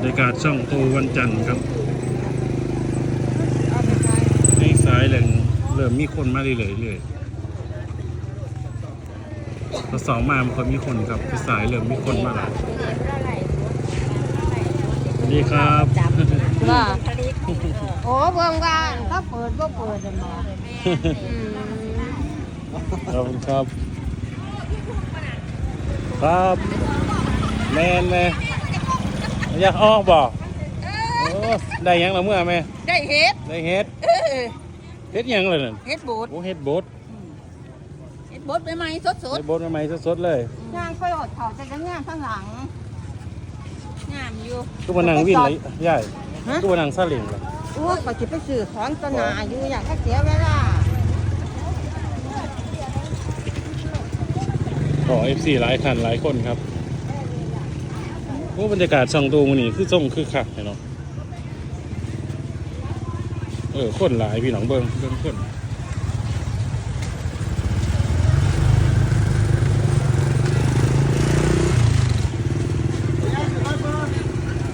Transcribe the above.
รยากาศช่องโตวันจันทร์ครับในสายแหล่งเริ่มมีคนมาเรื่อยๆเลยพอสองมามันคนมีคนครับที่สายเริ่มมีคนมาแล้วสวัสดีครับว่าโอ้เบิ่งว่าถ้าเปิดก็เปิดเลยมาอืมขอบคุณครับ ครับ แมนแม่ อยากออกบอกโอ้ได้หยังละเมื่อแม่ได้เฮ็ดได้เฮ็ดเออเฮ็ดหยังเลยนั่นเฮ็ดบูดโอ้เฮ็ดบดเฮ็ดบูดใหม่ๆสดเฮ็ดบดใหม่ๆสดๆเลยๆงานค่อยอดเขาจะจะงานข้างหลังงามอยู่ทุกวันนั่งวิ่งเลยใหญ่ฮะทุกวันนั่งซาเลิงเลยโอ้ยก็สิไปซื้อของตนาอยู่อย่างก็เสียเวลาขอ FC หลายคันหลายคนครับ ว่าบรรยากาศช่องตูมันนี่คือส่งคือคักเนาะเออคนหลายพี่น้องเบิ้งเบิ้งคน